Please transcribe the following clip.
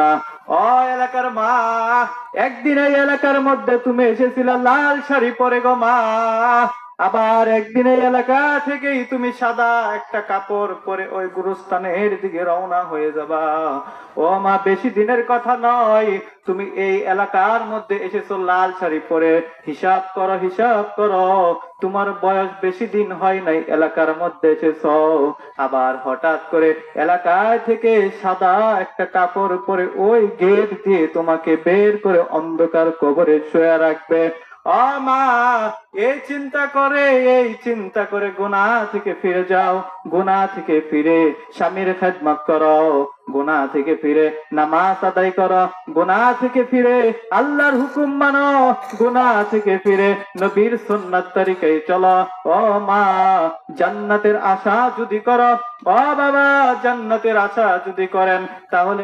না। ও এলাকার মা, একদিন এই এলাকার মধ্যে তুমি এসেছিলে, লাল শাড়ি পরে গো মা। আবার একদিন এই এলাকা থেকেই তুমি সাদা একটা কাপড় পরে ওই গুরুস্থানের দিকে রওনা হয়ে যাবা। ও মা, বেশি দিনের কথা নয়। তুমি এই এলাকার মধ্যে এসেছ, লাল শাড়ি পরে। হিসাব করো হিসাব করো। তোমার বয়স বেশি দিন হয় নাই এলাকার মধ্যে এসেছ। আবার হঠাৎ করে এলাকায় থেকে সাদা একটা কাপড় পরে ওই গেট দিয়ে তোমাকে বের করে অন্ধকার কবরে শুয়ে রাখবে। মা, এই চিন্তা করে, এই চিন্তা করে গুনা থেকে ফিরে যাও গুনা থেকে ফিরে স্বামীর খেদমত করো গুনা থেকে ফিরে নামাজ আদায় করো গুনা থেকে ফিরে আল্লাহর হুকুম মানো গুনা থেকে ফিরে নবীর সুন্নাত তরিকায় চলো। ও মা, জান্নাতের আশা যদি করো, ও বাবা, জান্নাতের আশা যদি করেন, তাহলে